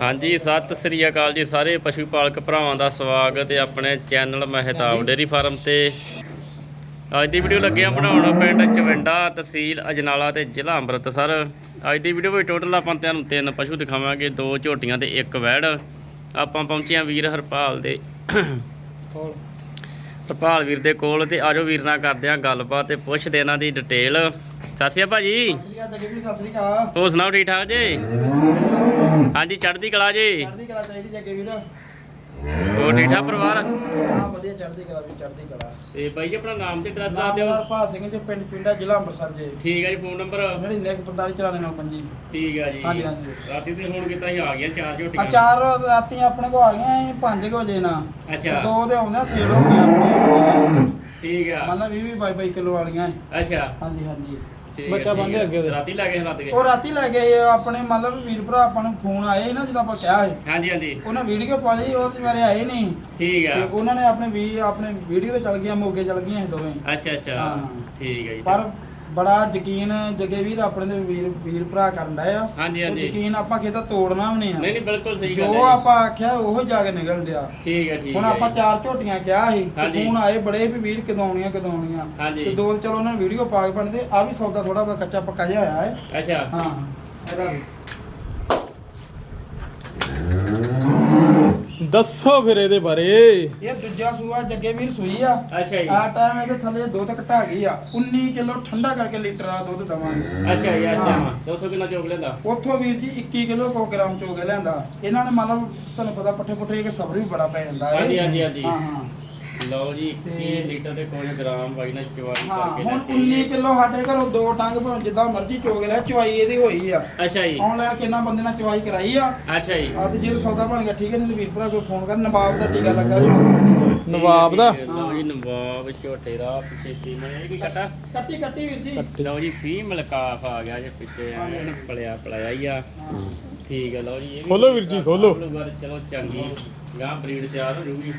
ਹਾਂਜੀ ਸਤਿ ਸ੍ਰੀ ਅਕਾਲ ਜੀ ਸਾਰੇ ਪਸ਼ੂ ਪਾਲਕ ਭਰਾਵਾਂ ਦਾ ਸਵਾਗਤ ਹੈ ਆਪਣੇ ਚੈਨਲ ਮਹਿਤਾਬ ਡੇਰੀ ਫਾਰਮ ਤੇ। ਅੱਜ ਦੀ ਵੀਡੀਓ ਲੱਗੇ ਆ ਬਣਾਉਣ ਪਿੰਡ ਚਵਿੰਡਾ ਤਹਿਸੀਲ ਅਜਨਾਲਾ ਤੇ ਜ਼ਿਲ੍ਹਾ ਅੰਮ੍ਰਿਤਸਰ। ਅੱਜ ਦੀ ਵੀਡੀਓ ਵਿੱਚ ਟੋਟਲ ਆਪਾਂ ਤੁਹਾਨੂੰ ਤਿੰਨ ਪਸ਼ੂ ਦਿਖਾਵਾਂਗੇ ਦੋ ਝੋਟੀਆਂ ਤੇ ਇੱਕ ਵੈੜ। ਆਪਾਂ ਪਹੁੰਚੇ ਆ ਵੀਰ ਹਰਪਾਲ ਦੇ। ਹਰਪਾਲ ਵੀਰ ਦੇ ਕੋਲ ਤੇ ਆਜੋ ਵੀਰ ਨਾਲ ਕਰਦੇ ਆ ਗੱਲਬਾਤ ਤੇ ਪੁੱਛਦੇ ਇਹਨਾਂ ਦੀ ਡਿਟੇਲ ਸਤਿ ਸ਼੍ਰੀ ਅਕਾਲ ਭਾਜੀ। ਸਤਿ ਸ਼੍ਰੀ ਅਕਾਲ। ਹੋਰ ਸੁਣਾਓ ਠੀਕ ਠਾਕ ਜੀ? ਹਾਂਜੀ ਚੜ੍ਹਦੀ ਕਲਾ ਜੀ। ਚੜ੍ਹਦੀ ਕਲਾ ਚਾਹੀਦੀ ਜੱਗੇ ਵੀਰ। ਹਾਂ ਹੋਰ ਠੀਕ ਠਾਕ ਪਰਿਵਾਰ? ਵਧੀਆ ਚੜ੍ਹਦੀ ਕਲਾ ਵੀ ਚੜ੍ਹਦੀ ਕਲਾ। ਤੇ ਬਾਈ ਜੀ ਆਪਣਾ ਨਾਮ ਤੇ ਐਡਰੈਸ ਦੱਸ ਦਿਓ। ਹਰਪਾਲ ਸਿੰਘ ਜੀ ਪਿੰਡ ਪਿੰਡਾ ਜ਼ਿਲ੍ਹਾ ਅੰਮ੍ਰਿਤਸਰ ਜੀ। ਠੀਕ ਹੈ ਜੀ ਫੋਨ ਨੰਬਰ ਮੇਰੀ ਨੇਕ 45 ਚਲਾਣੇ ਨਾਲ ਪੰਜੀ। ਠੀਕ ਹੈ ਜੀ। ਹਾਂਜੀ, ਹਾਂਜੀ। ਰਾਤੀ ਤੇ ਹੁਣ ਕੀਤਾ ਸੀ ਆ ਗਿਆ ਚਾਰ ਆ ਝੋਟੀਆਂ ਚਾਰ ਰਾਤੀ ਆਪਣੇ ਕੋ ਆ ਗਈਆਂ 5 ਵਜੇ ਨਾ ਅੱਛਾ। ਦੋ ਦੇ ਆਉਂਦੇ ਸੇਲ ਹੋ ਆਪਣੇ ਠੀਕ ਆ। ਮਤਲਬ 20 22 22 ਕਿਲੋ ਵਾਲੀਆਂ ਅੱਛਾ। ਹਾਂਜੀ ਹਾਂਜੀ। ਠੀਕ ਬੱਚਾ ਹੈ, ਠੀਕ ਹੈ। ਅੱਗੇ ਉਹਦੇ। ਰਾਤੀ ਲੈ ਗਏ ਲੱਦ ਗਏ ਉਹ ਰਾਤੀ ਲੈ ਗਏ ਆਪਣੇ ਮਤਲਬ ਵੀਰ ਭਰਾ ਆਪਾਂ ਨੂੰ ਫੋਨ ਆਏ ਸੀ ਨਾ ਜਦੋਂ ਆਪਾਂ ਕਿਹਾ ਸੀ। ਹਾਂਜੀ ਹਾਂਜੀ। ਉਹਨਾਂ ਵੀਡੀਓ ਪਾ ਲਈ ਉਹ ਤੇ ਮੇਰੇ ਆਏ ਨਹੀਂ। ਠੀਕ ਤੇ ਆ ਉਹਨਾਂ ਨੇ ਆਪਣੇ ਵੀ ਆਪਣੇ ਵੀਡੀਓ ਤੇ ਚੱਲ ਗਈਆਂ ਮੋਗੇ ਚੱਲ ਗਈਆਂ ਇਹ ਦੋਵੇਂ। ਅੱਛਾ ਅੱਛਾ। ਹਾਂ। ਠੀਕ ਹੈ ਜੀ। ਪਰ ਬੜਾ ਯਕੀਨ ਜੱਗੇ ਵੀਰ ਆਪਣੇ ਦੇ ਵੀਰ ਵੀਰ ਭਰਾ ਕਰਨ ਡਏ ਆ। ਹਾਂਜੀ, ਹਾਂਜੀ। ਯਕੀਨ ਆਪਾਂ ਕਿਤੇ ਤੋੜਨਾ ਵੀ ਨਹੀਂ ਨਹੀਂ ਨਹੀਂ ਆ ਬਿਲਕੁਲ ਸਹੀ ਗੱਲ ਜੋ ਹੈ ਆਪਾਂ ਆਖਿਆ ਉਹ ਜਾ ਕੇ ਨਿਕਲ ਡਿਆ। ਠੀਕ ਹੈ ਠੀਕ ਹੁਣ ਆਪਾਂ। ਚਾਰ ਝੋਟੀਆਂ ਕਿਹਾ ਸੀ ਹਾਂਜੀ। ਹੁਣ ਆਏ ਬੜੇ ਵੀ ਵੀਰ ਕਦਾਉਣੀਆਂ ਕਦਾਉਣੀਆਂ। ਹਾਂਜੀ। ਤੇ ਦੋ ਚਲੋ ਉਹਨਾਂ ਨੇ ਵੀਡੀਓ ਪਾ ਕੇ ਬਣਦੇ। ਆ ਵੀ ਸੌਦਾ ਥੋੜਾ ਬਹੁਤ ਕੱਚਾ ਪੱਕਾ ਜਿਹਾ ਹੋਇਆ ਹੈ। ਅੱਛਾ। ਹਾਂ ਇਹਦਾ ਦੱਸੋ ਫਿਰ ਇਹਦੇ ਬਾਰੇ। ਇਹ ਦੂਜਾ ਸੂਆ ਜੱਗੇ ਵੀਰ ਸੂਈ ਆ। ਅੱਛਾ ਜੀ। ਆ ਟਾਈਮ ਇਹਦੇ ਥੱਲੇ ਦੁੱਧ ਘਟਾ ਗਈ ਆ। 19 ਕਿਲੋ ਠੰਡਾ ਕਰਕੇ ਲੀਟਰ ਆ ਦੁੱਧ ਦਵਾਂਗੇ। ਅੱਛਾ ਜੀ ਅੱਛਾ। ਹਾਂ। ਦੋਸਤੋ ਕਿੰਨਾ ਚੋਕ ਲੈਂਦਾ? ਉੱਥੋਂ ਵੀਰ ਜੀ 21 ਕਿਲੋ ਪ੍ਰੋਗਰਾਮ ਚੋ ਕੇ ਲਿਆਂਦਾ ਇਹਨਾਂ ਨੇ ਮਤਲਬ ਤੁਹਾਨੂੰ ਪਤਾ ਪੱਠੇ ਪੁੱਠੇ ਕੇ ਸਬਰ ਵੀ ਬੜਾ ਪੈ ਜਾਂਦਾ ਹੈ। ਹਾਂਜੀ, ਹਾਂਜੀ, ਹਾਂਜੀ। ਹਾਂ ਹਾਂ। ਲਓ ਜੀ 21 ਤੇ- ਲੀਟਰ ਦੇ ਕੋਲ ਗ੍ਰਾਮ ਬਾਈ ਨਾਲ ਚਵਾਈ ਹਾਂ ਕਰਕੇ ਹੁਣ ਲੈ ਕੇ 19 ਕਿਲੋ ਸਾਡੇ ਘਰੋਂ ਦੋ ਟੰਗ ਭਾਵੇਂ ਜਿੱਦਾਂ ਮਰਜ਼ੀ ਚੋ ਕੇ ਲੈ ਚਵਾਈ ਇਹਦੀ ਹੋਈ ਆ। ਅੱਛਾ ਜੀ। ਆਨਲਾਈਨ ਕਿੰਨਾ ਬੰਦੇ ਨਾਲ ਚਵਾਈ ਕਰਾਈ ਆ। ਅੱਛਾ ਜੀ। ਆ ਤੇ ਜੇ ਸੌਦਾ ਬਣ ਗਿਆ ਠੀਕ ਹੈ ਨਹੀਂ ਤੇ ਵੀਰ ਭਰਾ ਕੋਈ ਫੋਨ ਕਰ ਨਵਾਬ ਦਾ ਟੀਕਾ ਲੱਗਾ। ਵੀ ਨਵਾਬ ਦਾ? ਲਓ ਜੀ ਨਵਾਬ ਝੋਟੇ ਦਾ ਪਿੱਛੇ ਸੀਮਾ ਇਹ ਕੀ ਕਟਾ? ਕੱਟੀ ਕੱਟੀ ਵੀਰ ਜੀ। ਲਓ ਜੀ ਫੀਮੇਲ ਕਾਫ ਆ ਗਿਆ ਜੇ ਪਿੱਛੇ ਐਨ ਪਲਿਆ ਪਲਿਆ ਹੀ ਆ। ਠੀਕ ਹੈ ਲਓ ਜੀ ਇਹ ਵੀ ਖੋਲੋ ਵੀਰ ਜੀ, ਖੋਲੋ। ਚਲੋ ਚੰਗੀ ਗਾਂ ਬਰੀਡ ਤਿਆਰ ਹੋ ਜੂਗੀ।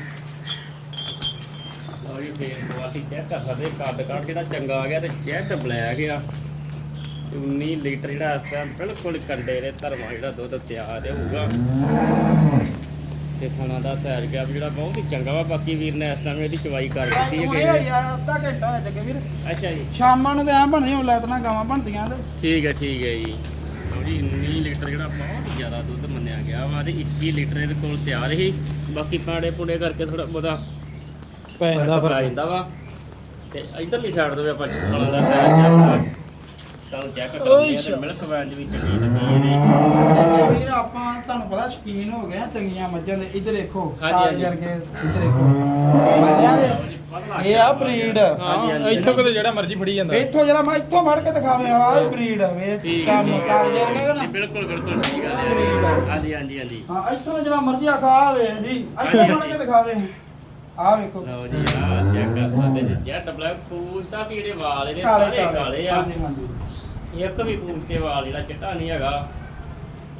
ਲਓ ਜੀ ਫੇਰ ਕੁਆਲਿਟੀ ਚੈੱਕ ਕਰ ਸਕਦੇ ਕੱਦ ਕੱਟ ਜਿਹੜਾ ਚੰਗਾ ਆ ਗਿਆ ਤੇ ਚੈੱਕ ਬਲੈਕ ਆ। 19 ਲੀਟਰ ਜਿਹੜਾ ਇਸ ਟਾਈਮ ਬਿਲਕੁਲ ਕੰਡੇ ਦੇ ਧਰਮਾ ਜਿਹੜਾ ਦੁੱਧ ਤਿਆਰ ਹੋਊਗਾ। ਤੇ ਖਾਣਾ ਦਾ ਸੈਰ ਗਿਆ ਵੀ ਜਿਹੜਾ ਬਹੁਤ ਹੀ ਚੰਗਾ ਵਾ। ਬਾਕੀ ਵੀਰ ਨੇ ਇਸ ਟਾਈਮ ਇਹਦੀ ਚਵਾਈ ਕਰ ਦਿੱਤੀ ਹੈ ਹੋਈ ਆ ਅੱਧਾ ਘੰਟਾ ਹੋਇਆ ਜੱਗੇ ਵੀਰ। ਅੱਛਾ ਜੀ। ਸ਼ਾਮਾਂ ਨੂੰ ਤੇ ਐ ਬਣਦੀਆਂ ਹੁਣ ਲੈਤਨਾ ਗਾਵਾਂ ਬਣਦੀਆਂ ਤੇ। ਠੀਕ ਹੈ ਠੀਕ ਹੈ ਜੀ। ਲਓ ਜੀ 19 ਲੀਟਰ ਜਿਹੜਾ ਬਹੁਤ ਜ਼ਿਆਦਾ ਦੁੱਧ ਮੰਨਿਆ ਗਿਆ ਵਾ ਤੇ 21 ਲੀਟਰ ਇਹਦੇ ਕੋਲ ਤਿਆਰ ਸੀ। ਬਾਕੀ ਪਾੜੇ ਪੁੜੇ ਕਰਕੇ ਥੋੜਾ ਬਹੁਤਾ ਪੈਂਦਾ ਫ਼ਰਕ ਫਿਰ। ਪੈ ਜਾਂਦਾ ਵਾ। ਤੇ ਇਧਰਲੀ ਸਾਈਡ ਤੋਂ ਵੀ ਆਪਾਂ ਦਾ ਸਾਈਡ ਜਿਹਾ ਤੁਹਾਨੂੰ ਚੈੱਕ ਕਰਦੇ ਆ ਮਿਲਕ ਵੈਨ ਵੀ ਚੰਗੀ ਲੱਗੀ ਇਹਦੀ। ਵੀਰ ਆਪਾਂ ਤੁਹਾਨੂੰ ਪਤਾ ਸ਼ਕੀਨ ਹੋ ਗਏ ਆ ਚੰਗੀਆਂ ਮੱਝਾਂ ਦੇ। ਇੱਧਰ ਦੇਖੋ ਹਾਂਜੀ। ਕਰਕੇ ਇੱਧਰ ਦੇਖੋ। ਮੱਝਾਂ ਦੇ। ਇਹ ਆ ਬਰੀਡ ਹਾਂਜੀ, ਹਾਂਜੀ। ਇੱਥੋਂ ਕਿਤੇ ਜਿਹੜਾ ਮਰਜ਼ੀ ਫੜੀ ਜਾਂਦਾ। ਇੱਥੋਂ ਜਿਹੜਾ ਮੈਂ ਇੱਥੋਂ ਫੜ ਕੇ ਦਿਖਾਵੇਂ ਆ ਇਹ ਬਰੀਡ ਵੇ ਠੀਕ। ਹੈ, ਕੰਮ। ਕਾਗਜ਼ ਵਰਗਾ ਨਾ। ਜੀ, ਬਿਲਕੁਲ ਬਿਲਕੁਲ ਠੀਕ ਗੱਲ ਹੈ। ਆ। ਹਾਂਜੀ ਹਾਂਜੀ ਹਾਂਜੀ। ਹਾਂ ਇੱਥੋਂ ਜਿਹੜਾ ਮਰਜ਼ੀ ਆਖਾਵੇ ਜੀ। ਇੱਥੋਂ ਫੜ ਕੇ ਦਿਖਾਵੇ। ਆ ਵੇਖੋ। ਲਓ ਜੀ ਆ ਚੈੱਕ ਕਰ ਸਕਦੇ ਜੀ। ਜੈਟ ਬਲੈਕ ਪੂਛ ਦਾ ਕੀ ਜਿਹੜੇ ਵਾਲ ਇਹਦੇ ਕਾਲੇ ਸਾਰੇ ਕਾਲੇ। ਆ। ਹਾਂਜੀ ਹਾਂਜੀ। ਇੱਕ ਵੀ ਪੂਛ ਤੇ ਵਾਲ ਜਿਹੜਾ ਚਿੱਟਾ ਨਹੀਂ ਹੈਗਾ।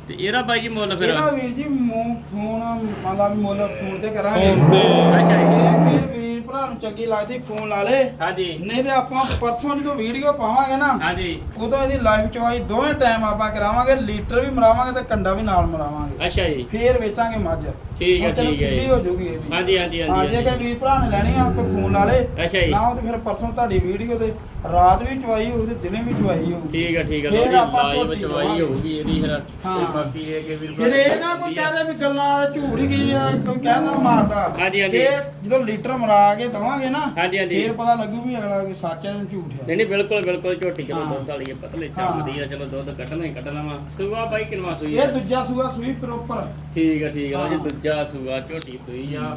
ਤੇ ਇਹਦਾ ਬਾਈ ਜੀ ਮੁੱਲ ਫਿਰ? ਇਹਦਾ ਵੀਰ ਜੀ ਮੂੰਹ ਫੋਨ ਮੰਨ ਲਾ ਵੀ ਮੁੱਲ ਫੋਨ ਤੇ ਕਰਾਂਗੇ। ਫੋਨ ਤੇ। ਅੱਛਾ ਜੀ ਇਹ ਫਿਰ ਵੀਰ ਭਰਾ ਨੂੰ ਚੰਗੀ ਲੱਗਦੀ ਫੋਨ ਲਾ ਲੇ। ਹਾਂਜੀ। ਨਹੀਂ ਤੇ ਆਪਾਂ ਪਰਸੋਂ ਜਦੋਂ ਵੀਡੀਓ ਪਾਵਾਂਗੇ ਨਾ ਹਾਂਜੀ। ਉਦੋਂ ਇਹਦੀ ਲਾਈਵ ਚਵਾਈ ਦੋਵੇਂ ਟਾਈਮ ਆਪਾਂ ਕਰਾਵਾਂਗੇ ਲੀਟਰ ਵੀ ਮਰਾਵਾਂਗੇ ਤੇ ਕੰਡਾ ਵੀ ਨਾਲ ਮਰਾਵਾਂਗੇ। ਅੱਛਾ ਜੀ। ਫੇਰ ਵੇਚਾਂਗੇ ਮੱਝ। ਠੀਕ ਹੈ ਠੀਕ ਹੈ ਸਿੱਧੀ। ਹੋ ਜੂਗੀ ਇਹ ਵੀ। ਹਾਂਜੀ ਹਾਂਜੀ ਹਾਂਜੀ ਜੇ ਕਿ ਵੀਰ ਭਰਾ ਨੇ ਲੈਣੀ ਆ ਕੋਈ ਫੋਨ ਲਾ ਲੇ। ਅੱਛਾ ਜੀ। ਨਾ ਉਹ ਤੇ ਫਿਰ ਪਰਸੋਂ ਤੁਹਾਡੀ ਵੀਡੀਓ ਤੇ ਰਾਤ ਵੀ ਚਵਾਈ ਹੋਊ ਤੇ ਦਿਨੇ ਵੀ ਚਵਾਈ ਹੋਊ ਠੀਕ ਹੈ ਠੀਕ ਹੈ ਫਿਰ ਆਪਾਂ ਲਾਈਵ ਝੋਟੀ ਚਵਾਈ ਲਵਾਂਗੇ। ਹੋਊਗੀ ਇਹਦੀ ਫਿਰ ਹਾਂ। ਤੇ ਬਾਕੀ ਇਹ ਕਿ ਵੀਰ ਫਿਰ ਇਹ ਨਾ ਕੋਈ ਕਹਦੇ ਵੀ ਗੱਲਾਂ ਝੂਠ ਹੀ ਗਈ ਆ ਕੋਈ ਕਹਿਣਾ ਮਾਰਦਾ ਹਾਂਜੀ, ਹਾਂਜੀ। ਫਿਰ ਜਦੋਂ ਲੀਟਰ ਮਰਾ ਕੇ ਦਵਾਂਗੇ ਨਾ ਹਾਂਜੀ, ਹਾਂਜੀ। ਫਿਰ ਪਤਾ ਲੱਗੂ ਵੀ ਅਗਲਾ ਕੋਈ ਸੱਚ ਹੈ ਜਾਂ ਝੂਠ ਹੈ ਨਹੀਂ ਨਹੀਂ ਬਿਲਕੁਲ ਬਿਲਕੁਲ ਝੋਟੀ ਚਲੋ ਹਾਂ। ਦੁੱਧ ਵਾਲੀ ਹੈ ਪਤਲੇ ਹਾਂ। ਚਮਕਦੀ ਆ ਚਲੋ ਦੁੱਧ ਕੱਢਣਾ ਹੀ ਕੱਢਣਾ ਵਾ ਸੂਆ ਬਾਈ ਕਿਨਵਾ ਸੂਈ ਇਹ ਆ ਦੂਜਾ ਸੂਆ ਸੂਈ ਪ੍ਰੋਪਰ ਠੀਕ ਹੈ ਠੀਕ ਹੈ ਲਓ ਜੀ ਹਾਂ। ਦੂਜਾ ਸੂਆ ਝੋਟੀ ਸੂਈ ਆ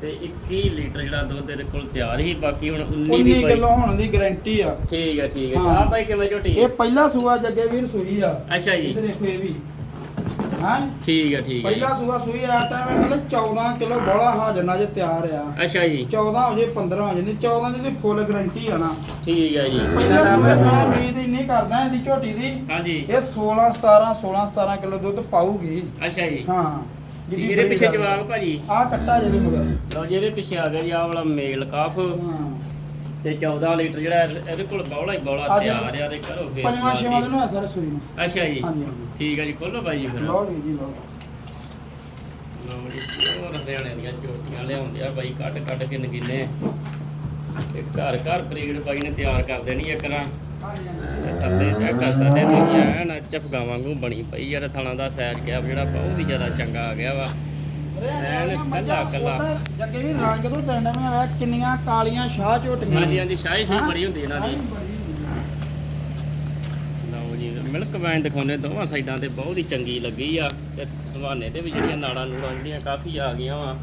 ਤੇ 21 ਲੀਟਰ ਜਿਹੜਾ ਦੁੱਧ ਇਹਦੇ ਕੋਲ ਤਿਆਰ ਹੀ ਬਾਕੀ ਹੁਣ 19 19 ਦੀ ਬਾਈ ਕਿਲੋ ਹੋਣ ਦੀ ਗਾਰੰਟੀ ਆ। ਠੀਕ ਹੈ ਠੀਕ ਹੈ ਹਾਂ। ਆ ਬਾਈ ਕਿਵੇਂ ਝੋਟੀ? ਇਹ ਪਹਿਲਾ ਸੂਆ ਜੱਗੇ ਵੀਰ ਸੂਈ ਆ। ਅੱਛਾ ਜੀ। ਇਹ ਦੇਖੋ ਇਹ ਵੀ। ਹਾਂ? ਠੀਕ ਹੈ ਠੀਕ ਹੈ ਜੀ। ਪਹਿਲਾ ਸੂਆ ਸੂਈ ਆ ਟਾਈਮ ਇਹ 14 ਕਿਲੋ ਬੋਲਾ ਹਾਜ਼ਨਾ ਜੇ ਤਿਆਰ ਆ। ਅੱਛਾ ਜੀ। 14 ਹੋ ਜੇ 15 ਹੋ ਜੇ 14 ਦੀ ਫੁੱਲ ਗਾਰੰਟੀ ਆ ਨਾ। ਠੀਕ ਹੈ ਜੀ। ਪਹਿਲਾ ਸੂਆ ਮੈਂ ਉਮੀਦ ਇੰਨੀ ਕਰਦਾ ਇਹਦੀ ਝੋਟੀ ਦੀ। ਹਾਂਜੀ। ਇਹ 16 17 16 17 ਕਿਲੋ ਦੁੱਧ ਪਾਊਗੀ। ਅੱਛਾ ਜੀ। ਹਾਂ। ਇਹਦੇ ਪਿੱਛੇ ਜਵਾਬ ਭਾਜੀ। ਆ ਕੱਟਾ ਜਿਹਦੇ ਮਗਰ ਲਓ ਜੀ ਇਹਦੇ ਪਿੱਛੇ ਆ ਗਿਆ ਜੀ ਆਹ ਵਾਲਾ ਮੇਲ ਕਾਫ। ਤੇ 14 ਲੀਟਰ ਜਿਹੜਾ ਇਹ- ਇਹਦੇ ਕੋਲ ਬੌਲਾ ਹੀ ਬੌਲਾ ਤਿਆਰ ਆ ਤੇ ਕਰੋ ਫੇਰ ਪੰਜਵਾਂ ਛੇਵਾਂ ਦਿਨ ਹੋਇਆ ਸਰ ਸੂਈ ਨੂੰ। ਅੱਛਾ ਜੀ। ਠੀਕ ਹੈ ਜੀ ਖੋਲੋ ਭਾਈ ਜੀ ਫਿਰ। ਲਓ ਜੀ ਜੀ ਲਓ। ਲਓ ਜੀ ਹਰਿਆਣੇ ਦੀਆਂ ਝੋਟੀਆਂ ਲਿਆਉਂਦੇ ਆ ਬਾਈ ਕੱਢ ਕੱਢ ਕੇ ਨਗੀਨੇ। ਤੇ ਘਰ ਘਰ ਬਰੀਡ ਬਾਈ ਨੇ ਤਿਆਰ ਕਰ ਦੇਣੀ ਇੱਕ ਤੇ ਥੱਲੇ ਚੈੱਕ ਕਰ ਸਕਦੇ ਤੁਸੀਂ ਐਨ ਚਪਗਾ ਵਾਂਗੂ ਬਣੀ ਪਈ ਯਾਰ ਥਣਾ ਦਾ ਸਾਈਜ਼ ਗਿਆ ਜਿਹੜਾ ਬਹੁਤ ਹੀ ਜ਼ਿਆਦਾ ਚੰਗਾ ਆ ਗਿਆ ਵਾ। ਐਨ ਕੱਲਾ ਕੱਲਾ ਜੱਗੇ ਵੀ ਰੰਗ ਤੋਂ ਟੰਡਾ ਮੈਂ ਆਇਆ ਕਿੰਨੀਆਂ ਕਾਲੀਆਂ ਸ਼ਾਹ ਝੋਟੀਆਂ ਹਾਂਜੀ ਹਾਂਜੀ ਸ਼ਾਹੀ ਸ਼ਾਹੀ ਹਾਂ। ਬੜੀ ਹੁੰਦੀ ਇਹਨਾਂ ਦੀ। ਲਓ ਜੀ ਮਿਲਕ ਵੈਨ ਦਿਖਾਉਂਦੇ ਦੋਵਾਂ ਸਾਈਡਾਂ ਤੇ ਬਹੁਤ ਹੀ ਚੰਗੀ ਲੱਗੀ ਆ ਤੇ ਹਵਾਨੇ ਤੇ ਵੀ ਜਿਹੜੀਆਂ ਨਾੜਾਂ ਨੂੜਾਂ ਜਿਹੜੀਆਂ ਕਾਫੀ ਆ ਗਈਆਂ ਵਾ।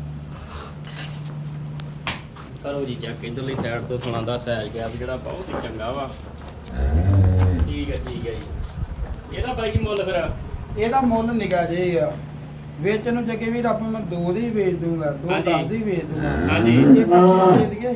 ਕਰੋ ਜੀ ਚੈੱਕ ਇਧਰਲੀ ਸਾਈਡ ਤੋਂ ਥਣਾ ਦਾ ਸਾਈਜ਼ ਗਿਆ ਜਿਹੜਾ ਬਹੁਤ ਹੀ ਚੰਗਾ ਵਾ। ਠੀਕ ਹੈ ਠੀਕ ਹੈ ਜੀ। ਇਹਦਾ ਬਾਈ ਕੀ ਮੁੱਲ ਫਿਰ? ਇਹਦਾ ਮੁੱਲ ਨਿਕਾ ਜੇ ਆ। ਵੇਚਣ ਨੂੰ ਜੱਗੇ ਵੀ ਆਪਾਂ ਮੈਂ ਦੋ ਦੀ ਵੇਚ ਦੂੰਗਾ ਦੋ ਹਾਂਜੀ। 10 ਦੀ ਵੇਚ ਦੂੰਗਾ। ਹਾਂਜੀ। ਇੱਕ 80 ਦੇ ਦਈਏ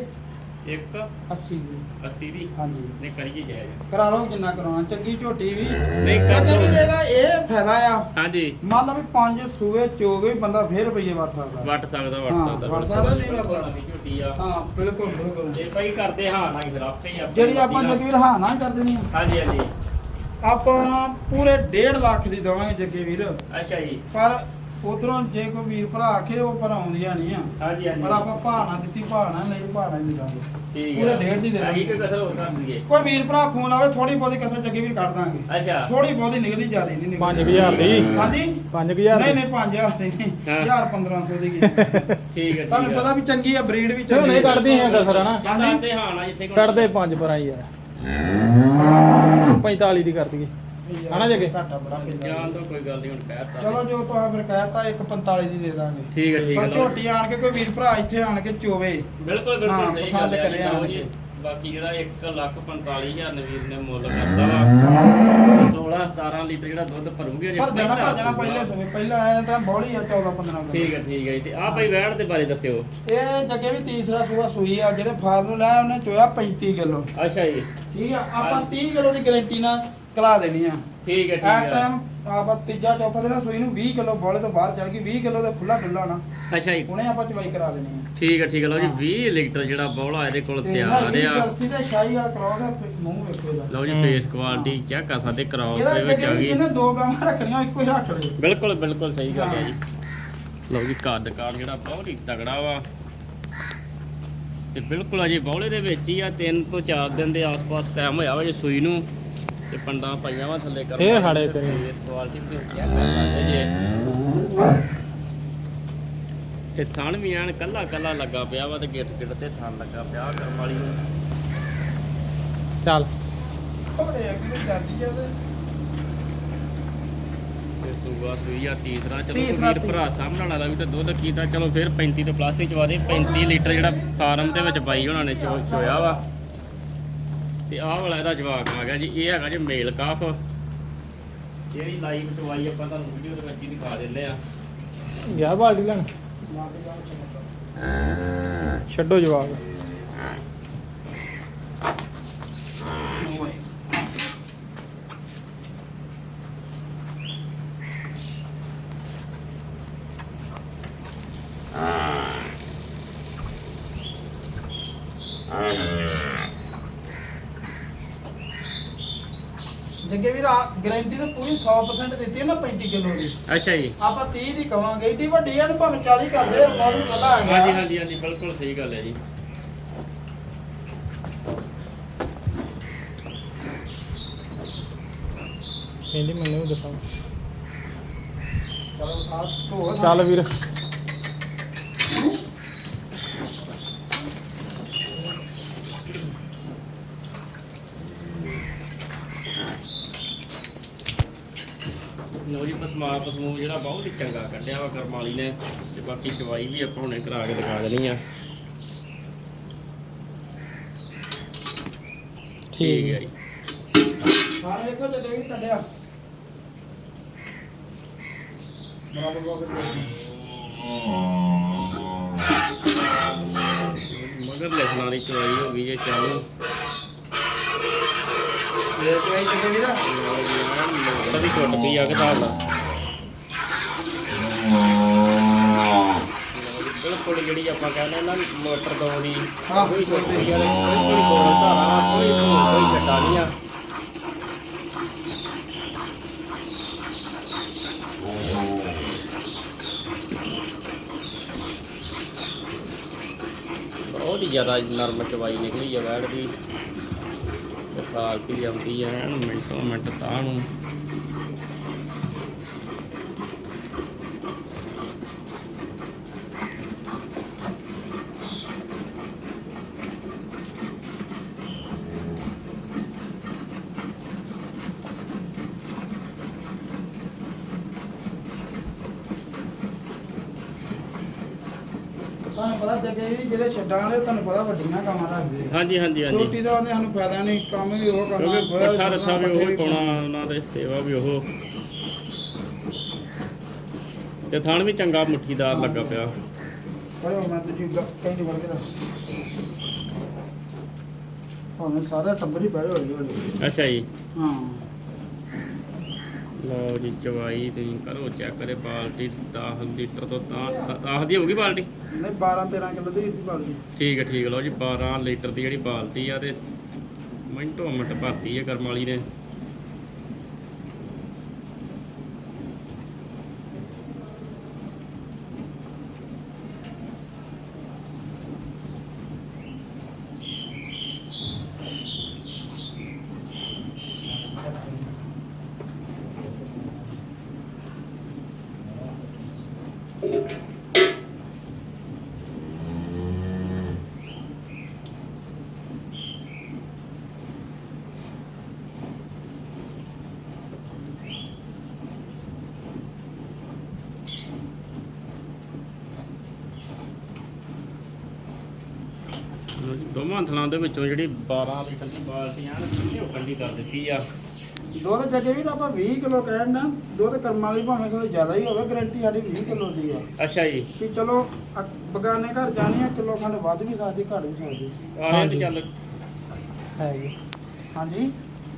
ਇੱਕ 80 ਦੀ। 80 ਦੀ? ਹਾਂਜੀ। ਨਹੀਂ ਕਰੀਏ ਜਾਇਜ਼। ਕਰਾ ਲਓ ਜਿੰਨਾ ਕਰਾਉਣਾ। ਚੰਗੀ ਝੋਟੀ ਵੀ। ਨਹੀਂ ਕਰ ਦਿਓ। ਇਹਦਾ ਇਹ ਫਾਇਦਾ ਆ। ਹਾਂਜੀ। ਮੰਨ ਲਓ ਵੀ ਪੰਜ ਸੂਏ ਚੋਗੇ ਬੰਦਾ ਫੇਰ ਰੁਪਈਏ ਵੜ ਸਕਦਾ। ਵਟ ਸਕਦਾ ਵਟ ਹਾਂ, ਸਕਦਾ ਵਟ ਸਕਦਾ, ਨਹੀਂ ਵਟਦਾ। ਨਵੀਂ ਝੋਟੀ ਆ। ਹਾਂ ਬਿਲਕੁਲ ਬਿਲਕੁਲ। ਜੇ ਭਾਈ ਕਰਦੇ ਹਾਂ ਨਾ ਹੀ ਫਿਰ ਆਪੇ ਹੀ ਆਪਣੀ ਜਿਹੜੀ ਆਪਾਂ ਮਰਜ਼ੀ ਜੱਗੇ ਵੀਰ ਹਾਂ ਨਾ ਕਰ ਦੇਣੀ ਆ। ਹਾਂਜੀ ਹਾਂਜੀ। ਆਪਾਂ ਪੂਰੇ 1.5 ਲੱਖ ਦੀ ਦਵਾਂਗੇ ਜੱਗੇ ਵੀਰ। ਅੱਛਾ ਜੀ। ਪਰ ਉਧਰੋਂ ਜੇ ਕੋਈ ਵੀਰ ਭਰਾ ਆਖੇ ਉਹ ਪਰ ਆਉਂਦੀਆਂ ਨਹੀਂ ਆ। ਹਾਂਜੀ ਹਾਂਜੀ। ਪਰ ਆਪਾਂ ਭਾਣਾ ਦਿੱਤੀ ਭਾਣਾ ਨਹੀਂ ਭਾਣਾ ਹੀ ਦੇਵਾਂਗੇ ਠੀਕ ਪੂਰੇ ਆ। ਡੇਢ ਦੀ ਦੇ ਦਾਂਗੇ। ਕੋਈ ਕਸਰ ਹੋ ਸਕਦੀ ਹੈ ਕੋਈ ਵੀਰ ਭਰਾ ਫੋਨ ਲਾਵੇ ਥੋੜੀ ਬਹੁਤੀ ਕਸਰ ਜੱਗੇ ਵੀਰ ਕੱਢ ਦਾਂਗੇ। ਅੱਛਾ। ਥੋੜੀ ਬਹੁਤੀ ਨਿਕਲੀ ਜਿਆਦੀ ਨਹੀਂ ਨਿਕਲੀ 5000 ਦੀ। ਹਾਂਜੀ? 5000 ਨਹੀਂ ਨਹੀਂ 5000 ਨਹੀਂ। ਹਾਂ। 1000 1500 ਦੀ ਕੀ ਠੀਕ ਹੈ ਤੁਹਾਨੂੰ ਠੀਕ ਪਤਾ ਵੀ ਚੰਗੀ ਆ ਬਰੀਡ ਵੀ ਚੰਗੀ ਨਹੀਂ ਕੱਢਦੀ ਹੈ ਕਸਰ ਹਨਾ? ਆ ਕਰਦੇ ਹਾਂ ਨਾ ਜਿੱਥੇ ਕੋਈ- ਕੱਢਦੇ ਪੰਜ ਪਰਾਂ ਯਾਰ 45 ਦੀ ਕਰ ਦਈਏ। ਹਨਾ ਜੱਗੇ? ਘਾਟਾ ਬੜਾ ਪੈਂਦਾ ਜਾਣ ਤੋਂ ਕੋਈ ਗੱਲ ਨਹੀਂ ਹੁਣ ਕਹਿਤਾ। ਚਲੋ ਜੋ ਤੁਸੀਂ ਫਿਰ ਕਹਿਤਾ 145 ਦੀ ਦੇ ਦਾਂਗੇ। ਠੀਕ ਹੈ ਠੀਕ ਹੈ ਪਰ ਲਓ। ਝੋਟੀ ਆਣ ਕੇ ਕੋਈ ਵੀਰ ਭਰਾ ਇੱਥੇ ਆਣ ਕੇ ਚੋਵੇ। ਬਿਲਕੁਲ ਹਾਂ, ਬਿਲਕੁਲ ਸਹੀ ਪਸੰਦ ਗੱਲ ਹੈ ਕਰਿਆ ਆਣ ਜੀ। ਕੇ। ਬਾਕੀ ਜਿਹੜਾ 1 ਲੱਖ 45000 ਨਵੀਰ ਨੇ ਮੁੱਲ ਕਰਦਾ ਵਾ 16 17 ਲੀਟਰ ਜਿਹੜਾ ਦੁੱਧ ਭਰੂਗੇ ਪਰ ਜਾਣਾ ਪਹਿਲਾ ਪਰ ਜਾਣਾ। ਪਹਿਲੇ ਸਮੇਂ ਪਹਿਲਾਂ ਆਇਆ ਤਾਂ ਬੋਲੀ ਆ 14 15 ਠੀਕ ਹੈ ਠੀਕ ਹੈ ਜੀ ਤੇ ਆ ਭਾਈ ਵੈੜ ਦੇ ਬਾਰੇ ਦੱਸਿਓ। ਇਹ ਜੱਗੇ ਵੀ ਤੀਸਰਾ ਸੂਆ ਸੂਈ ਆ ਜਿਹੜੇ ਫਾਰਮ ਨੂੰ ਲਾਇਆ ਉਹਨੇ ਚੋਇਆ 35 ਕਿਲੋ। ਅੱਛਾ ਜੀ। ਠੀਕ ਆ ਆਪਾਂ 30 ਕਿਲੋ ਦੀ ਗਾਰੰਟੀ ਨਾਲ ਕਲਾ ਦੇਣੀ ਆ। ਠੀਕ ਹੈ ਠੀਕ ਹੈ ਟਾਈਮ ਆਪਾਂ ਤੀਜਾ ਚੌਥਾ ਦਿਨ ਸੂਈ ਨੂੰ 20 ਕਿਲੋ ਬੋਲੇ ਤੋਂ ਬਾਹਰ ਚੱਲ ਗਈ 20 ਕਿਲੋ ਦੇ ਖੁੱਲਾ ਡੁੱਲਾ ਨਾ ਅੱਛਾ ਜੀ। ਹੁਣੇ ਆਪਾਂ ਚਵਾਈ ਕਰਾ ਦੇਣੀ ਆ। ਠੀਕ ਹੈ ਠੀਕ ਹੈ ਲਓ ਜੀ ਹਾਂ। 20 ਲੀਟਰ ਜਿਹੜਾ ਬੌਲਾ ਇਹਦੇ ਕੋਲ ਤਿਆਰ ਆ। ਜਰਸੀ ਤੇ ਸ਼ਾਹੀ ਆ ਕਰਾਉ ਦਾ ਮੂੰਹ ਵੇਖੋ ਇਹਦਾ। ਲਓ ਜੀ। ਫੇਸ ਕੁਆਲਿਟੀ ਚੈੱਕ ਕਰ ਸਕਦੇ ਕਰਾਉਸ ਇਹਦਾ ਦੇ ਵਿੱਚ ਜੱਗੇ ਆ ਵੀ ਗਈ ਇਹਨੇ ਦੋ ਗਾਵਾਂ ਰੱਖਣੀਆਂ ਇੱਕੋ ਹੀ ਰੱਖ ਲਏ। ਬਿਲਕੁਲ ਬਿਲਕੁਲ ਸਹੀ ਗੱਲ ਹੈ। ਜੀ। ਲਓ ਜੀ ਕੱਦ ਕਾਰ ਜਿਹੜਾ ਬਹੁਤ ਹੀ ਤਗੜਾ ਵਾ। ਤੇ ਬਿਲਕੁਲ ਅਜੇ ਬੌਲੇ ਦੇ ਵਿੱਚ ਹੀ ਆ 3 ਤੋਂ 4 ਦਿਨ ਦੇ ਆਸ-ਪਾਸ ਟਾਈਮ ਹੋਇਆ ਵਾ ਜੇ ਸੂਈ ਨੂੰ। ਤੇ ਪੰਡਾਂ ਪਾਈਆਂ ਵਾ ਥੱਲੇ ਕਰ ਫੇਰ ਹਾੜੇ ਤੇ। ਕੁਆਲਿਟੀ ਵੀ ਚੈੱਕ ਕਰ ਸਕਦੇ ਜੇ। ਤੇ ਥਣ ਵੀ ਐਨ ਕੱਲਾ ਕੱਲਾ ਲੱਗਾ ਪਿਆ ਵਾ ਤੇ ਗਿੱਟ ਗਿੱਟ ਤੇ ਥਣ ਲੱਗਾ ਪਿਆ ਕਰਮ ਵਾਲੀ ਨੂੰ। ਚੱਲ। ਤੇ ਸੂਆ ਸੂਈ ਆ ਤੀਸਰਾ ਚਲੋ ਤੀਸਰਾ, ਵੀਰ ਭਰਾ ਸਾਹਮਣੇ ਵਾਲਾ ਵੀ ਤੇ ਦੁੱਧ ਕੀਤਾ ਚਲੋ ਫਿਰ 35 ਤੋਂ ਪਲੱਸ ਹੀ ਚਵਾ ਦੇ। 35 ਲੀਟਰ ਜਿਹੜਾ ਫਾਰਮ ਦੇ ਵਿੱਚ ਬਾਈ ਉਹਨਾਂ ਨੇ ਚੋ ਚੋਇਆ ਵਾ। ਤੇ ਆਹ ਵਾਲਾ ਇਹਦਾ ਜਵਾਬ ਆ ਗਿਆ ਜੀ ਇਹ ਹੈਗਾ ਜੀ ਮੇਲ ਕਾਫ। ਇਹਦੀ ਲਾਈਵ ਚਵਾਈ ਆਪਾਂ ਤੁਹਾਨੂੰ ਵੀਡੀਓ ਦੇ ਵਿੱਚ ਹੀ ਦਿਖਾ ਦਿੰਦੇ ਆ। ਗਿਆ ਬਾਲਟੀ ਲੈਣ। ਛੱਡੋ ਜਵਾਬ ਗਾਰੰਟੀ ਤਾਂ ਪੂਰੀ 100% ਦਿੱਤੀ ਹੈ ਨਾ 35 ਕਿਲੋ ਦੀ। ਅੱਛਾ ਜੀ। ਆਪਾਂ 30 ਦੀ ਕਵਾਂਗੇ ਏਡੀ ਵੱਡੀ ਆ ਤਾਂ ਭਾਵੇਂ 40 ਕਰਦੇ ਬਹੁਤ ਕੱਲਾ ਆ ਗਿਆ ਹਾਂਜੀ ਹਾਂਜੀ ਹਾਂਜੀ ਬਿਲਕੁਲ ਸਹੀ ਗੱਲ ਹੈ ਜੀ। ਕਹਿੰਦੀ ਮੈਨੂੰ ਦੱਸਾਂ ਚਲੋ ਸਾਥ ਧੋ ਚੱਲ ਵੀਰ। ਪਸਮਾ ਪਸਮੂ ਜਿਹੜਾ ਬਹੁਤ ਹੀ ਚੰਗਾ ਕੱਢਿਆ ਵਾ ਕਰਮ ਵਾਲੀ ਨੇ ਤੇ ਬਾਕੀ ਚਵਾਈ ਵੀ ਆਪਾਂ ਹੁਣੇ ਕਰਾ ਕੇ ਦਿਖਾ ਦੇਣੀ ਆ। ਠੀਕ ਹੈ ਜੀ। ਸਾਰੇ ਦੇਖੋ ਜੱਗੇ ਵੀ ਕੱਢਿਆ। ਬਰਾਬਰ ਮਗਰ ਲੈਸਨਾਂ ਦੀ ਚਵਾਈ ਹੋ ਗਈ ਜੇ ਚਾਲੂ। ਇਹ ਚਵਾਈ ਜੱਗੇ ਵੀਰ ਕਦੀ ਛੁੱਟ ਗਈ ਆ ਕਿਤਾਬ ਦਾ ਜਿਹੜੀ ਆਪਾਂ ਕਹਿੰਦੇ ਨਾ ਮੋਟਰ ਤੋਂ ਕੋਈ ਕੋਈ ਧਾਰਾ ਨਹੀਂ ਆ ਬਹੁਤ ਜ਼ਿਆਦਾ ਨਰਮ ਚਵਾਈ ਨਿਕਲੀ ਆ ਵੈੜ ਦੀ। ਤੇ ਪਾਲਟੀ ਆਉਂਦੀ ਆ। ਐਨ ਮਿੰਟ ਤਾਂ ਨੂੰ। ਪਤਾ ਜੱਗੇ ਵੀ ਜਿਹੜੇ ਛੱਡਾਂ ਵਾਲੇ ਤੁਹਾਨੂੰ ਪਤਾ ਵੱਡੀਆਂ ਕਾਮਾਂ ਰੱਖਦੇ ਆ। ਹਾਂਜੀ ਹਾਂਜੀ ਹਾਂਜੀ। ਛੋਟੀ ਦਾ ਉਹਨੇ ਸਾਨੂੰ ਫਾਇਦਾ ਨਹੀਂ ਕੰਮ ਵੀ ਉਹ ਕਰਨਾ ਕਿਉਂਕਿ ਗੋਹਾ ਪੱਠਾ ਰੱਥਾ ਵੀ ਉਹ ਹੀ ਪੱਠੇ ਪਾਉਣਾ ਉਹਨਾਂ ਦੇ ਸੇਵਾ ਵੀ ਉਹ। ਤੇ ਥਣ ਵੀ ਚੰਗਾ ਮੁੱਠੀਦਾਰ ਲੱਗਾ ਪਿਆ। ਪਰ ਉਹ ਮੈਂ ਤੁਸੀਂ ਕਹੀਂ ਨਹੀਂ ਵੜ ਕੇ ਦੱਸ। ਭਾਵੇਂ ਸਾਰਾ ਟੱਬਰ ਹੀ ਹੌਲੀ ਹੌਲੀ। ਅੱਛਾ ਜੀ। ਹਾਂ। ਲਓ ਜੀ ਚਵਾਈ ਤੁਸੀਂ ਕਰੋ ਚੈੱਕ ਕਰੇ ਬਾਲਟੀ 10 ਲੀਟਰ ਤੋਂ ਤਾਂ 10 ਦੀ ਹੋਊਗੀ ਬਾਲਟੀ? ਨਹੀਂ 12 13 ਕਿਲੋ ਦੀ ਬਾਲਦੀ ਠੀਕ ਹੈ ਠੀਕ ਲਓ ਜੀ 12 ਲੀਟਰ ਦੀ ਜਿਹੜੀ ਬਾਲਟੀ ਆ ਤੇ ਮਿੰਟੋ ਮਿੰਟ ਭਰਤੀ ਹੈ ਕਰਮ ਵਾਲੀ ਨੇ। ਦੋਵਾਂ ਥਲਾਂ ਦੇ ਵਿੱਚੋਂ ਜਿਹੜੀ 12 ਲੀਟਰ ਦੀ ਬਾਲਟੀ ਆ ਨਾ ਉਹ ਕੰਡੀ ਕਰ ਦਿੱਤੀ ਆ। ਦੁੱਧ ਜੱਗੇ ਵੀ ਤਾਂ ਆਪਾਂ 20 ਕਿਲੋ ਕਹਿਣ ਨਾ ਦੁੱਧ ਕਰਮ ਵਾਲੀ ਭਾਵੇਂ ਥੋੜੀ ਜ਼ਿਆਦਾ ਹੀ ਹੋਵੇ ਗਰੰਟੀ ਸਾਡੀ 20 ਕਿਲੋ ਦੀ ਆ। ਅੱਛਾ ਜੀ। ਕਿ ਚਲੋ ਅ- ਬਗਾਨੇ ਘਰ ਜਾਣੀ ਆ ਕਿਲੋ ਖੰਡ ਵੱਧ ਵੀ ਸਕਦੀ ਘੱਟ ਵੀ ਸਕਦੀ। ਆਹ ਹਾਂਜੀ। ਤੇ ਚੱਲ ਹੈਗੀ ਹਾਂਜੀ?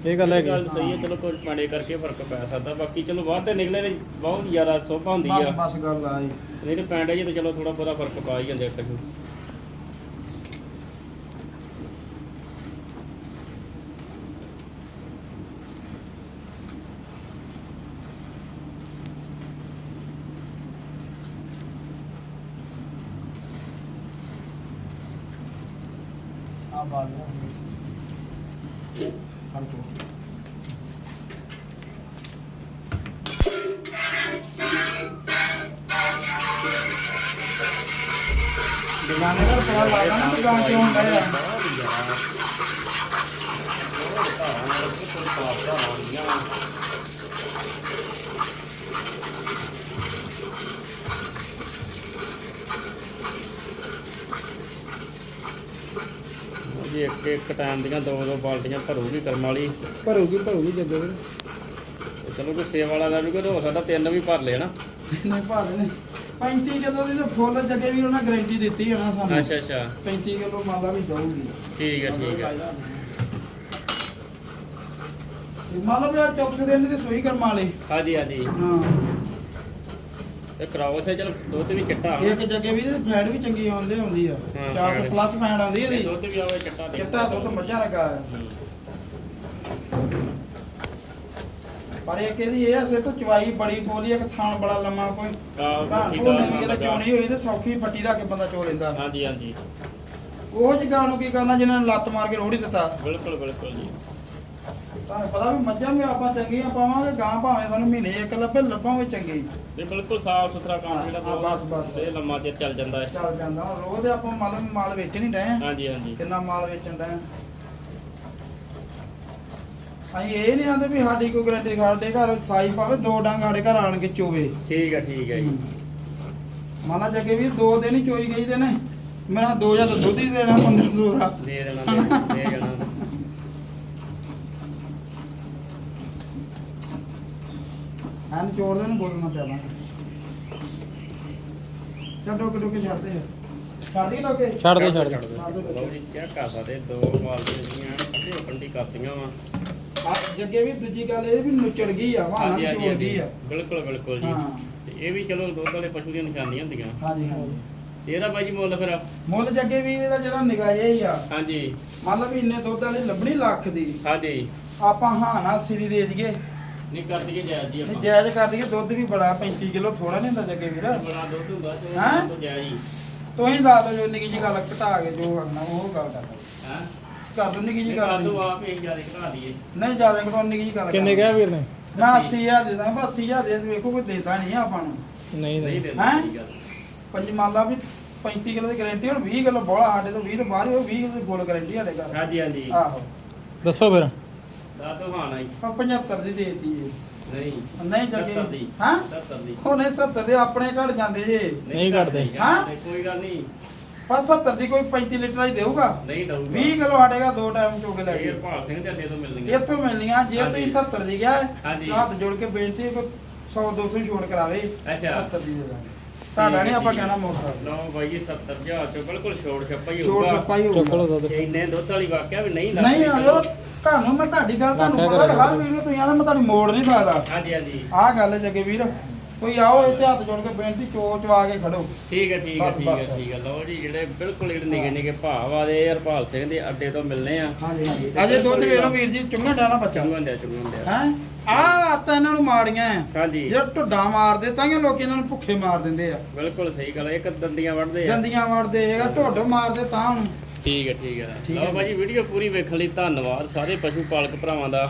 ਇਹ ਗੱਲ ਇਹ ਹੈਗੀ ਗੱਲ ਸਹੀ ਹੈ ਚਲੋ ਕੋਈ ਪਾਣੇ ਕਰਕੇ ਫ਼ਰਕ ਪੈ ਸਕਦਾ ਬਾਕੀ ਚਲੋ ਵਾਧੇ ਨਿਕਲੇ ਨੇ ਬਹੁਤ ਜ਼ਿਆਦਾ ਸੋਭਾ ਹੁੰਦੀ ਬਸ ਆ। ਬਸ ਗੱਲ ਆ ਜੀ। ਨਹੀਂ ਤੇ ਪੈਂਡੇ ਜੀ ਤੇ ਚਲੋ ਥੋੜਾ ਬਹੁਤਾ ਫ਼ਰਕ ਪਾ ਹੀ ਜਾਂਦੇ ਪਸ਼ੂ ਆ ਬਾਲ ਹਰ ਤੋਂ ਬਗਾਨੇ ਘਰ ਪਤਾ ਲੱਗਦਾ ਨਾ ਦੁਕਾਨ ਕਿਉਂ ਹੁੰਦਾ ਜੀ ਇੱਕ ਇੱਕ ਟਾਈਮ ਦੀਆਂ ਦੋ ਦੋ ਬਾਲਟੀਆਂ ਭਰੂਗੀ ਕਰਮ ਵਾਲੀ। ਭਰੂਗੀ ਭਰੂਗੀ ਜੱਗੇ ਵੀਰ। ਚਲੋ ਕੋਈ ਸੇਵ ਵਾਲਾ ਦਾ ਵੀ ਕੋਈ ਹੋ ਸਕਦਾ ਤਿੰਨ ਵੀ ਭਰ ਨਾ। ਨਹੀਂ ਭਾਦੇ ਨੇ 35 ਕਿਲੋ ਦੀ ਤਾਂ ਫੁੱਲ ਜੱਗੇ ਵੀਰ ਉਹਨਾਂ ਗਾਰੰਟੀ ਦਿੱਤੀ ਹੈ ਨਾ ਸਾਨੂੰ। ਅੱਛਾ ਅੱਛਾ। 35 ਕਿਲੋ ਮਾਲਾ ਵੀ ਦਊਗੀ। ਠੀਕ ਹੈ ਠੀਕ ਹੈ ਮੰਨ ਲਓ ਵੀ ਆ ਚੌਥੇ ਦਿਨ ਦੀ ਸੂਈ ਕਰਮਾ ਵਾਲੀ। ਹਾਂਜੀ ਹਾਂਜੀ। ਹਾਂ। ਤੇ ਕਰਾਓ ਸੇ ਚਲ ਦੁੱਧ ਵੀ ਚਿੱਟਾ ਇੱਕ ਜੱਗੇ ਵੀ ਫੈਟ ਵੀ ਚੰਗੀ ਆਉਂਦੀ ਆਉਂਦੀ ਆ ਹਾਂ, ਚਾਰ ਤੋਂ ਫੈਟ। ਪਲੱਸ ਫੈਟ ਆਉਂਦੀ ਇਹਦੀ ਦੁੱਧ ਵੀ ਆਵੇ ਚਿੱਟਾ ਤੇ ਚਿੱਟਾ ਦੁੱਧ ਮੱਝਾਂ ਲੱਗਾ ਆ। ਹੂੰ। ਪਰ ਇੱਕ ਇਹਦੀ ਇਹ ਆ ਸੇ ਤਾਂ ਚਵਾਈ ਬੜੀ ਬੋਲੀ ਇੱਕ ਥਾਣ ਬੜਾ ਲੰਮਾ ਕੋਈ ਆਹ ਦਾ ਕਿਤੇ। ਚੋਣੀ ਹੋਈ ਤੇ ਸੌਖੀ ਪੱਟੀ ਰੱਖ ਕੇ ਬੰਦਾ ਚੋ ਲੈਂਦਾ ਹਾਂਜੀ ਹਾਂਜੀ ਉਹ ਜਗ੍ਹਾ ਨੂੰ ਕੀ ਕਰਨਾ ਜਿਨ੍ਹਾਂ ਨੇ ਲੱਤ ਮਾਰ ਕੇ ਰੋੜੀ ਦਿੱਤਾ ਬਿਲਕੁਲ ਬਿਲਕੁਲ ਜੀ ਤੁਹਾਨੂੰ ਪਤਾ ਵੀ ਮੱਝਾਂ ਵੀ ਆਪਾਂ ਚੰਗੀਆਂ ਪਾਵਾਂਗੇ ਗਾਂ ਭਾਵੇਂ ਸਾਨੂੰ ਮਹੀਨੇ ਇੱਕ ਲੱਭੇ ਲੱਭਾਂਗੇ ਚੰਗੀ ਤੇ ਬਿਲਕੁਲ ਸਾਫ਼ ਸੁਥਰਾ ਕੰਮ ਜਿਹੜਾ ਹਾਂ, ਬਸ, ਬਸ। ਇਹ ਲੰਮਾ ਚਿਰ ਚੱਲ ਜਾਂਦਾ ਹੈ। ਚੱਲ ਜਾਂਦਾ। ਹੁਣ ਰੋਜ਼ ਆਪਾਂ ਮਾਲ ਮਾਲ ਵੇਚ ਨਹੀਂ ਰਹੇ ਹਾਂਜੀ ਹਾਂਜੀ। ਕਿੰਨਾ ਮਾਲ ਵੇਚਣ ਦਾ ਅਸੀਂ ਇਹ ਨਹੀਂ ਆਂਦੇ ਵੀ ਸਾਡੀ ਕੋਈ ਗਰੰਟੀ ਸਾਡੇ ਘਰ ਸਾਈ ਪਾਵੇ ਦੋ ਡੰਗ ਸਾਡੇ ਘਰ ਆਣ ਕੇ ਚੋਵੇ। ਠੀਕ ਹੈ ਠੀਕ ਹੈ ਜੀ। ਮਾਲਾ ਜੱਗੇ ਵੀ ਦੋ ਦਿਨ ਹੀ ਚੋਈ ਗਈ ਤੇ ਨੇ ਮੈਂ ਕਿਹਾ ਦੋ ਜਾਂ ਤਾਂ ਦੁੱਧ ਹੀ ਦੇਣਾ 1500 ਦਾ। ਦੇ ਦੇਣਾ ਦੇ ਦੇ ਜਾਣਾ ਐਨ ਚੋੜ ਦੇ ਨੂੰ ਬੋਲਣਾ ਪਿਆਣਾ ਚੱਲ ਡੋਕੇ ਡੋਕੇ ਛੱਡਦੇ ਆ। ਛੱਡ ਦੀ ਡੋਕੇ ਛੱਡ ਦੇ। ਛੱਡ ਦੇ। ਲਓ ਜੀ ਚੈੱਕ ਕਰ ਸਕਦੇ ਦੋ ਬਾਲਟੀਆਂ ਜਿਹੜੀਆਂ ਠੰਡੇ ਠੰਡੀ ਕਰਤੀਆਂ ਵਾ। ਆ ਜੱਗੇ ਵੀ ਦੂਜੀ ਗੱਲ ਇਹ ਵੀ ਨੁਚੜ ਗਈ ਆ ਹਾਂਜੀ ਹਾਂਜੀ ਚੋੜ ਗਈ ਹਾਂਜੀ। ਆ। ਬਿਲਕੁਲ ਬਿਲਕੁਲ ਜੀ। ਹਾਂ। ਤੇ ਇਹ ਵੀ ਚਲੋ ਦੁੱਧ ਵਾਲੇ ਪਸ਼ੂ ਦੀਆਂ ਨਿਸ਼ਾਨੀਆਂ ਹੁੰਦੀਆਂ। ਹਾਂਜੀ ਹਾਂਜੀ। ਤੇ ਇਹਦਾ ਬਾਈ ਜੀ ਮੁੱਲ ਫਿਰ? ਮੁੱਲ ਜੱਗੇ ਵੀ ਇਹਦਾ ਜਿਹੜਾ ਨਿਗਾਹ ਜਿਹਾ ਹੀ ਆ। ਹਾਂਜੀ। ਮੰਨ ਲਓ ਵੀ ਇੰਨੇ ਦੁੱਧ ਵਾਲੀ ਲੱਭਣੀ ਲੱਖ ਦੀ। ਹਾਂਜੀ। ਆਪਾਂ ਹਾਂ ਨਾ ਸਿਰੀ ਦੇ ਦਈਏ। ਨਹੀਂ ਕਰ ਦਈਏ ਜਾਇਜ਼ ਜੀ ਆਪਾਂ। ਜਾਇਜ਼ ਕਰ ਦਈਏ ਦੁੱਧ ਵੀ ਬੜਾ 35 ਕਿਲੋ ਥੋੜਾ ਨਹੀਂ ਹੁੰਦਾ ਜੱਗੇ ਵੀਰ। ਬੜਾ ਦੁੱਧ ਹੁੰਦਾ ਤੇ ਹੈਂ? ਉਹ ਤੋਂ ਜਾਇਜ਼ ਹੀ। ਤੁਸੀਂ ਦੱਸ ਦਿਓ ਜੋ ਨਿੱਕੀ ਜੀ ਗੱਲ ਘਟਾ ਕੇ ਜੋ ਕਰਨਾ ਉਹ ਗੱਲ ਕਰ ਦਿਓ। ਹਾਂ? ਕਰ ਦਿਓ ਨਿੱਕੀ ਜੀ ਇਹ ਗੱਲ। ਕਰ ਦੋ ਆਪ ਹੀ ਜ਼ਿਆਦਾ ਘਟਾ ਦਈਏ। ਨਹੀਂ ਜ਼ਿਆਦਾ ਘਟਾਉਣ ਨਿੱਕੀ ਜੀ ਗੱਲ ਕਿੰਨੇ ਕਰ। ਕਿਹਾ ਵੀਰ ਨੇ? ਮੈਂ 80000 ਦੇ ਦਾਂ ਬਸ 80000 ਦੇ ਵੇਖੋ ਕੋਈ ਦੇਦਾ ਨਹੀਂ ਆਪਾਂ ਨੂੰ। ਨਹੀਂ ਨਹੀਂ। ਨਹੀਂ ਦੇ ਹੈਂ? ਠੀਕ ਗੱਲ ਪੰਜ ਮੰਨ ਲਾ ਵੀ 35 ਕਿਲੋ ਦੀ ਗਾਰੰਟੀ ਹੁਣ 20 ਕਿਲੋ ਬੋਲਾ ਸਾਡੇ ਤੋਂ 20 ਤੋਂ ਬਾਹਰ ਹੀ ਉਹ 20 ਕਿਲੋ ਦੀ ਫੁੱਲ ਗਾਰੰਟੀ ਸਾਡੇ ਘਰ। ਹਾਂਜੀ ਹਾਂਜੀ। ਆਹੋ। ਦੱਸੋ ਫਿਰ। ਦਾ ਤੋਂ ਹਾਂ ਨਹੀਂ। ਆਪਾਂ 75 ਦੀ ਦੇਤੀ ਨਹੀਂ ਨਹੀਂ ਜੱਗੇ। 70 ਦੀ। ਹਾਂ? 70 ਦੀ। ਹੁਣੇ 70 ਦੇ ਆਪਣੇ ਘਟ ਜਾਂਦੇ ਜੇ। ਨਹੀਂ ਘਟਦੇ। ਹਾਂ? ਕੋਈ ਗੱਲ ਨਹੀਂ। ਪਰ 70 ਦੀ ਕੋਈ 35 ਲੀਟਰ ਵਾਲੀ ਦੇਊਗਾ? ਨਹੀਂ ਦਊਗਾ। 20 ਕਿਲੋ ਆਟੇਗਾ ਦੋ ਟਾਈਮ ਚੋ ਕੇ ਲੈ ਇਹ ਗਏ ਹਰਪਾਲ ਸਿੰਘ ਦੇ ਅੱਡੇ ਤੋਂ ਮਿਲਣਗੇ ਇੱਥੋਂ ਮਿਲਣੀਆਂ ਜੇ ਹਾਂਜੀ। ਤੁਸੀਂ 70 ਦੀ ਗਿਆ। ਹੱਥ ਜੋੜ ਕੇ ਬੇਨਤੀ ਕੋਈ 100 200 ਛੋੜ ਕਰਾਵੇ। ਅੱਛਾ। 70 ਦੀ ਦੇ ਦਾਂਗੇ। ਤੁਹਾਡਾ ਨਹੀਂ ਆਪਾਂ ਕਹਿਣਾ ਮੋਟਰ ਲਓ ਬਾਈ ਜੀ 70000 ਚੋਂ ਬਿਲਕੁਲ ਛੋੜ ਛੱਪਾ ਹੀ ਛੋੜ ਹੋਊਗਾ। ਚੁੱਕ ਲਓ ਹੋਊਗਾ ਇੰਨੇ ਦੁੱਧ ਵਾਲੀ ਵਾਕਿਆ ਵੀ ਨਹੀਂ ਨਹੀਂ ਲੱਗਦੀ ਆਇਓ ਤੁਹਾਨੂੰ ਮੈਂ ਤੁਹਾਡੀ ਗੱਲ ਤੁਹਾਨੂੰ ਪਤਾ ਹਰ ਵੀਡੀਓ ਤੁਸੀਂ ਆਣਾ ਮੈਂ ਤੁਹਾਨੂੰ ਮੋੜ ਨਹੀਂ ਸਕਦਾ। ਹਾਂਜੀ ਹਾਂਜੀ। ਆਹ ਗੱਲ ਹੈ ਜੱਗੇ ਵੀਰ। ਕੋਈ ਆਓ ਇੱਥੇ ਹੱਥ ਜੋੜ ਕੇ ਬੇਨਤੀ ਚੋ ਚਵਾ ਕੇ ਖੜੋ। ਠੀਕ ਹੈ ਠੀਕ ਹੈ ਬਸ, ਠੀਕ ਹੈ ਬਸ। ਠੀਕ ਹੈ। ਲਓ ਜੀ ਜਿਹੜੇ ਬਿਲਕੁਲ ਜਿਹੜੇ ਨਿੱਕੇ ਨਿੱਕੇ ਭਾਵ ਆ ਦੇ ਹਰਪਾਲ ਸਿੰਘ ਦੇ ਅੱਡੇ ਤੋਂ ਮਿਲਨੇ ਆ। ਹਾਂਜੀ ਹਾਂਜੀ। ਅਜੇ ਦੁੱਧ ਵੇਖ ਲਓ ਵੀਰ ਜੀ ਚੁੰਗਾ ਡਾਣਾ ਬੱਚਾ। ਚੰਗਾਂ ਦੇ ਚੰਗਾਂ ਦੇ ਹੈ? ਆਹ ਆਤਾਂ ਇਹਨਾਂ ਨੂੰ ਮਾੜੀਆਂ ਆ ਹਾਂਜੀ। ਜਿਹੜਾ ਢੁੱਡਾ ਮਾਰਦੇ ਤਾਂ ਕਿ ਲੋਕੀ ਇਹਨਾਂ ਨੂੰ ਭੁੱਖੇ ਮਾਰ ਦਿੰਦੇ ਆ। ਬਿਲਕੁਲ ਸਹੀ ਗੱਲ ਹੈ, ਇੱਕ ਦੰਦੀਆਂ ਵੜਦੇ ਆ। ਗੰਦੀਆਂ ਮਾਰਦੇ ਆ ਢੁੱਡ ਮਾਰਦੇ ਤਾਂ ਹੁਣ। ਠੀਕ ਹੈ ਠੀਕ ਹੈ। ਠੀਕ ਲਓ ਹੈ। ਭਾਜੀ ਵੀਡੀਓ ਪੂਰੀ ਵੇਖਣ ਲਈ ਧੰਨਵਾਦ ਸਾਰੇ ਪਸ਼ੂ ਪਾਲਕ ਭਰਾਵਾਂ ਦਾ।